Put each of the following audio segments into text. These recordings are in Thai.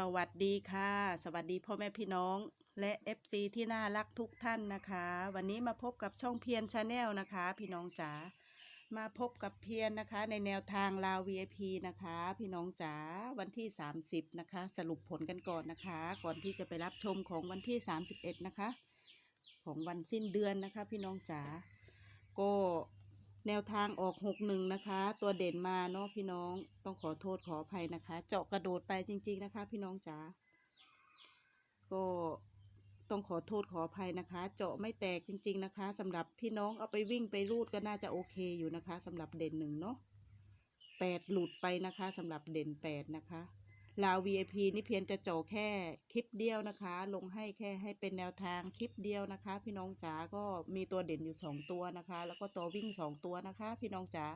สวัสดีค่ะ สวัสดีพ่อแม่พี่น้องและ FC ที่น่ารักทุกท่านนะคะ วันนี้มาพบกับช่องเพียรชาแนลนะคะ พี่น้องจ๋ามาพบกับเพียรนะคะ ในแนวทางลาว VIP นะคะ พี่น้องจ๋าวันที่ 30 นะคะ สรุปผลกันก่อนนะคะ ก่อนที่จะไปรับชมของวันที่ 31 นะคะ ของวันสิ้นเดือนนะคะ พี่น้องจ๋าก็ แนวทางออก61นะคะ ตัวเด่นมาเนาะพี่น้องต้องขอโทษขออภัยนะคะ เจาะกระโดดไปจริง ๆนะคะ พี่น้องจ๋าก็ต้องขอโทษขออภัยนะคะ เจาะไม่แตกจริง ๆนะคะสำหรับพี่น้องเอาไปวิ่งไปรูดก็น่าจะโอเคอยู่นะคะสำหรับเด่นหนึ่งเนาะแปดหลุดไปนะคะสำหรับเด่นแปดนะคะ ลาว VIP นี่เพียงจะเจแค่คลิปเดียวนะคะ ลงให้แค่ให้เป็นแนวทางคลิปเดียวนะคะ พี่น้องจ๋าก็มีตัวเด่นอยู่สองตัวนะคะ แล้วก็ตัววิ่งสองตัวนะคะ พี่น้องจ๋า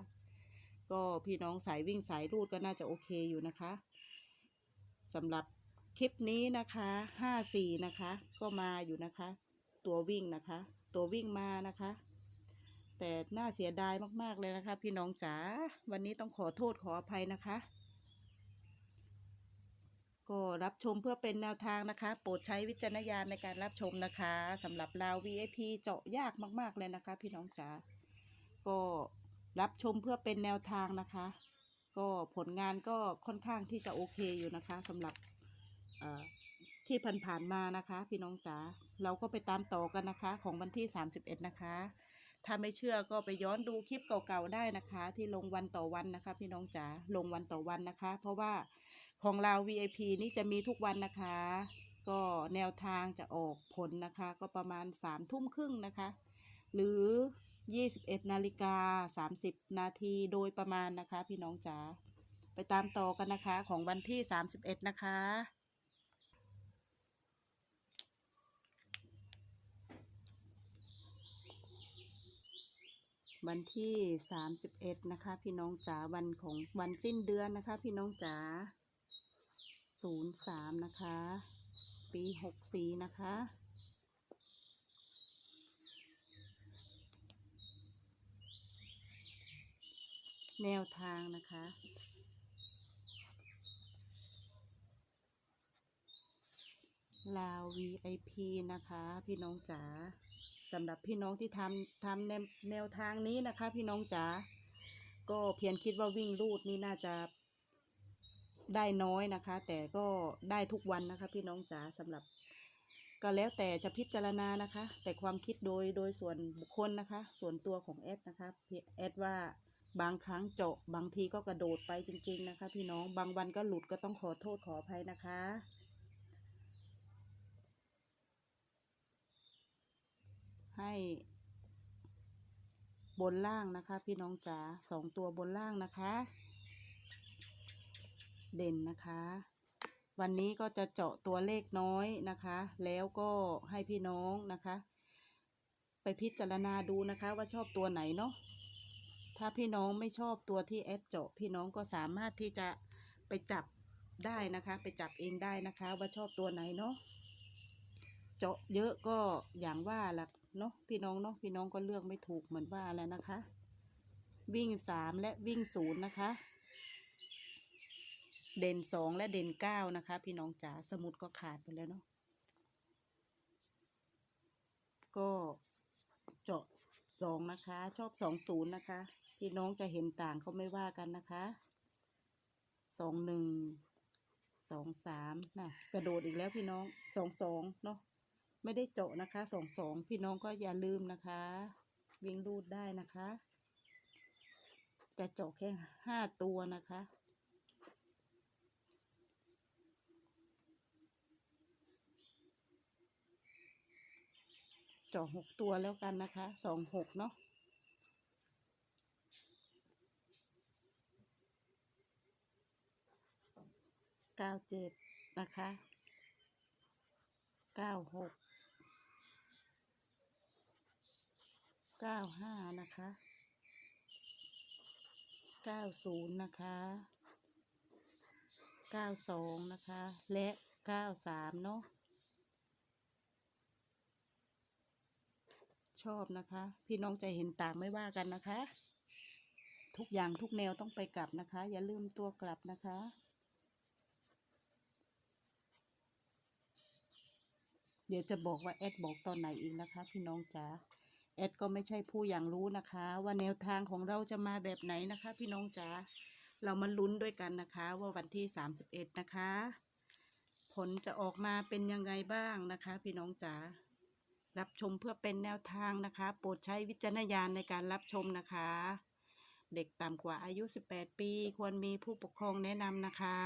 ก็พี่น้องสายวิ่งสายรูดก็น่าจะโอเคอยู่นะคะสำหรับคลิปนี้นะคะห้าสี่นะคะ ก็มาอยู่นะคะ ตัววิ่งนะคะ ตัววิ่งมานะคะแต่น่าเสียดายมาก ๆ เลยนะคะ พี่น้องจ๋า วันนี้ต้องขอโทษขออภัยนะคะ ก็รับชมเพื่อเป็นแนวทางนะคะ โปรดใช้วิจารณญาณในการรับชมนะคะสำหรับลาว VIP เจาะยากมากๆเลยนะคะ พี่น้องจ๋าก็รับชมเพื่อเป็นแนวทางนะคะ ก็ผลงานก็ค่อนข้างที่จะโอเคอยู่นะคะสำหรับที่ผ่านๆมานะคะ พี่น้องจ๋าเราก็ไปตามต่อกันนะคะ ของวันที่ 31 นะคะ ถ้าไม่เชื่อก็ไปย้อนดูคลิปเก่าๆได้นะคะ ที่ลงวันต่อวันนะคะ พี่น้องจ๋าลงวันต่อวันนะคะ เพราะว่า ของเรา VIP นี่จะมีทุกวันนะคะ ก็แนวทางจะออกผลนะคะ ก็ประมาณ3ามทุ่มครึ่งนะคะ หรือ 21นาฬิกา30 นาทีโดยประมาณนะคะ พี่น้องจ๋าไปตามต่อกันนะคะของวันที่ 31 นะคะวันที่ 31 นะคะ พี่น้องจ๋าวันของวันสิ้นเดือนนะคะ พี่น้องจ๋า 03นย์สามนะคะ ปี64นะคะ แนวทางนะคะลาว VIP นะคะ พี่น้องจ๋าสำหรับพี่น้องที่ทำทำแนวแนวทางนี้นะคะ พี่น้องจ๋าก็เพียงคิดว่าวิ่งรูดนี่น่าจะ ได้น้อยนะคะ แต่ก็ได้ทุกวันนะคะ พี่น้องจ๋าสำหรับ ก็แล้วแต่จะพิจารณานะคะ แต่ความคิดโดยโดยส่วนบุคคลนะคะ ส่วนตัวของแอดนะคะแอดว่าบางครั้งเจาะบางทีก็กระโดดไปจริง ๆนะคะ พี่น้องบางวันก็หลุดก็ต้องขอโทษขออภัยนะคะให้บนล่างนะคะ พี่น้องจ๋าสองตัวบนล่างนะคะ เด่นนะคะ วันนี้ก็จะเจาะตัวเลขน้อยนะคะ แล้วก็ให้พี่น้องนะคะ ไปพิจารณาดูนะคะว่าชอบตัวไหนเนาะถ้าพี่น้องไม่ชอบตัวที่แอดเจาะพี่น้องก็สามารถที่จะไปจับได้นะคะ ไปจับเองได้นะคะ ว่าชอบตัวไหนเนาะเจาะเยอะก็อย่างว่าละเนาะพี่น้องเนาะพี่น้องก็เลือกไม่ถูกเหมือนว่าแล้วนะคะ วิ่งสามและวิ่งศูนย์นะคะ เด่นสองและเด่นเก้านะคะ พี่น้องจ๋าสมุดก็ขาดไปแล้วเนาะก็เจาะสองนะคะ ชอบสองศูนย์นะคะ พี่น้องจะเห็นต่างเขาไม่ว่ากันนะคะสองหนึ่งสองสามน่ะกระโดดอีกแล้วพี่น้องสองสองเนาะไม่ได้เจาะนะคะสองสองพี่น้องก็อย่าลืมนะคะวิ่งรูดได้นะคะ จะเจาะแค่ห้าตัวนะคะ เจาะหกตัวแล้วกันนะคะสองหกเนาะเก้าเจ็ดนะคะเก้าหกเก้าห้านะคะเก้าศูนย์นะคะเก้าสองนะคะ และเก้าสามเนาะ ชอบนะคะ พี่น้องจะเห็นต่างไม่ว่ากันนะคะ ทุกอย่างทุกแนวต้องไปกลับนะคะ อย่าลืมตัวกลับนะคะ เดี๋ยวจะบอกว่าแอดบอกตอนไหนอีกนะคะ พี่น้องจ๋าแอดก็ไม่ใช่ผู้อย่างรู้นะคะ ว่าแนวทางของเราจะมาแบบไหนนะคะ พี่น้องจ๋าเรามาลุ้นด้วยกันนะคะ ว่าวันที่ 31 นะคะ ผลจะออกมาเป็นยังไงบ้างนะคะ พี่น้องจ๋า รับชมเพื่อเป็นแนวทางนะคะ โปรดใช้วิจารณญาณในการรับชมนะคะ เด็กต่ำกว่าอายุ 18 ปี ควรมีผู้ปกครองแนะนำนะคะ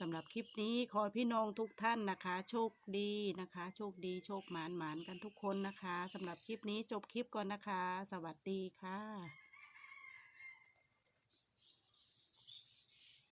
สำหรับคลิปนี้ขอพี่น้องทุกท่านนะคะ โชคดีนะคะ โชคดีโชคหมานหมานกันทุกคนนะคะสำหรับคลิปนี้จบคลิปก่อนนะคะ สวัสดีค่ะ